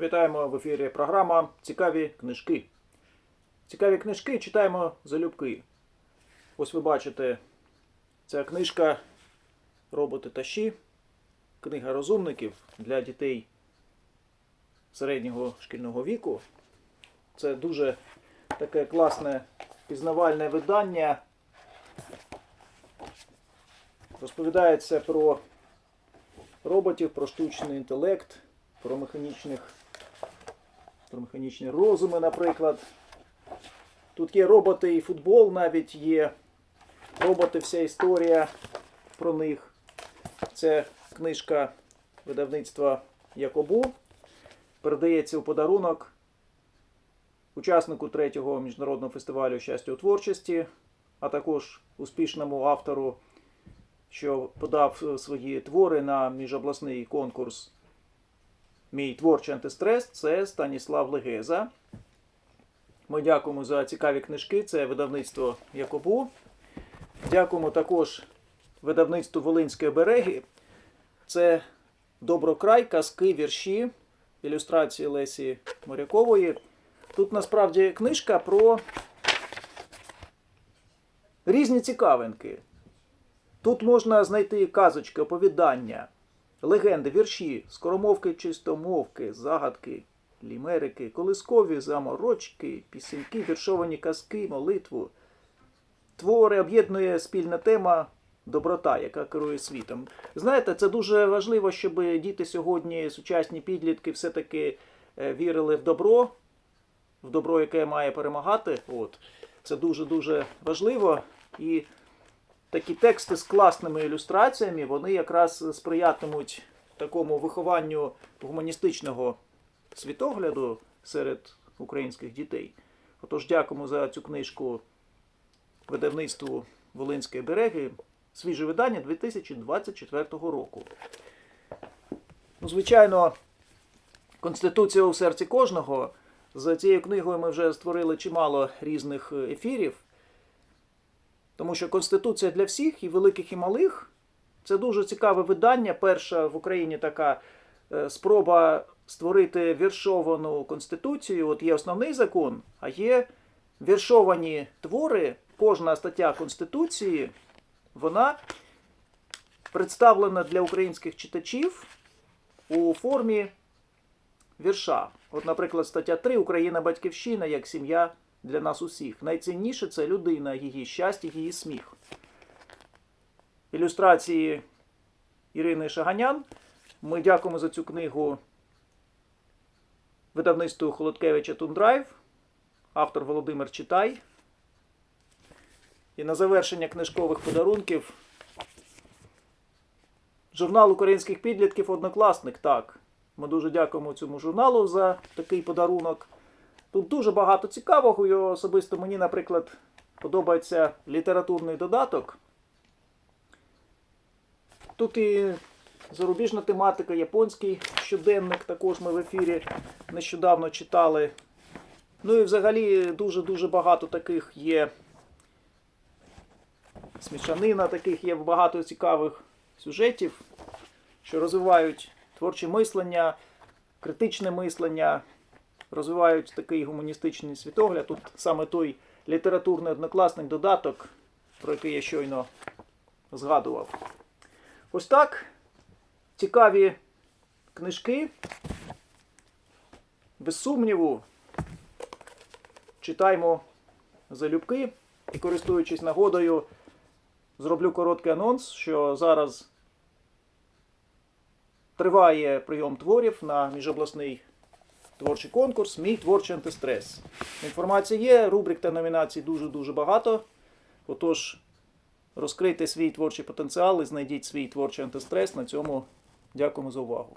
Вітаємо в ефірі програма Цікаві книжки. Цікаві книжки читаємо залюбки. Ось ви бачите, ця книжка Роботи та щі. Книга розумників для дітей середнього шкільного віку. Це дуже таке класне пізнавальне видання. Розповідається про роботів, про штучний інтелект, про механічних, механічні розуми, наприклад. Тут є роботи і футбол навіть є. Роботи, вся історія про них. Це книжка видавництва Якобу. Передається у подарунок учаснику третього міжнародного фестивалю щастя у творчості, а також успішному автору, що подав свої твори на міжобласний конкурс Мій творчий антистрес це Станіслав Легеза. Ми дякуємо за цікаві книжки. Це видавництво Якобу. Дякуємо також видавництву Волинської береги. Це Доброкрай, казки, вірші, ілюстрації Лесі Морякової. Тут насправді книжка про різні цікавинки. Тут можна знайти казочки, оповідання, легенди, вірші, скоромовки, чистомовки, загадки, лімерики, колискові заморочки, пісеньки, віршовані казки, молитву. Твори об'єднує спільна тема доброта, яка керує світом. Знаєте, це дуже важливо, щоб діти сьогодні, сучасні підлітки, все-таки е, вірили в добро, в добро, яке має перемагати. От. Це дуже-дуже важливо. І такі тексти з класними ілюстраціями, вони якраз сприятимуть такому вихованню гуманістичного світогляду серед українських дітей. Отож, дякуємо за цю книжку видавництву Волинської береги. Свіже видання 2024 року. Ну, звичайно, Конституція у серці кожного. За цією книгою ми вже створили чимало різних ефірів. Тому що Конституція для всіх, і великих, і малих, це дуже цікаве видання. Перша в Україні така е, спроба створити віршовану конституцію. От є основний закон, а є віршовані твори. Кожна стаття Конституції, вона представлена для українських читачів у формі вірша. От, наприклад, стаття 3 Україна батьківщина як сім'я для нас усіх. Найцінніше це людина, її щастя, її сміх. Ілюстрації Ірини Шаганян. Ми дякуємо за цю книгу видавництву Холодкевича Тундрайв, автор Володимир Читай. І на завершення книжкових подарунків. Журнал українських підлітків Однокласник. Так. Ми дуже дякуємо цьому журналу за такий подарунок. Тут дуже багато цікавого. І особисто мені, наприклад, подобається літературний додаток. Тут і зарубіжна тематика, японський щоденник, також ми в ефірі нещодавно читали. Ну і взагалі дуже-дуже багато таких є. Смішанина таких є багато цікавих сюжетів, що розвивають творче мислення, критичне мислення, розвивають такий гуманістичний світогляд. Тут саме той літературний однокласний додаток, про який я щойно згадував. Ось так. Цікаві книжки. Без сумніву, читаймо залюбки і користуючись нагодою, зроблю короткий анонс, що зараз триває прийом творів на міжобласний творчий конкурс Мій творчий антистрес. Інформація є, рубрик та номінацій дуже-дуже багато. Отож, розкрийте свій творчий потенціал і знайдіть свій творчий антистрес. На цьому дякуємо за увагу.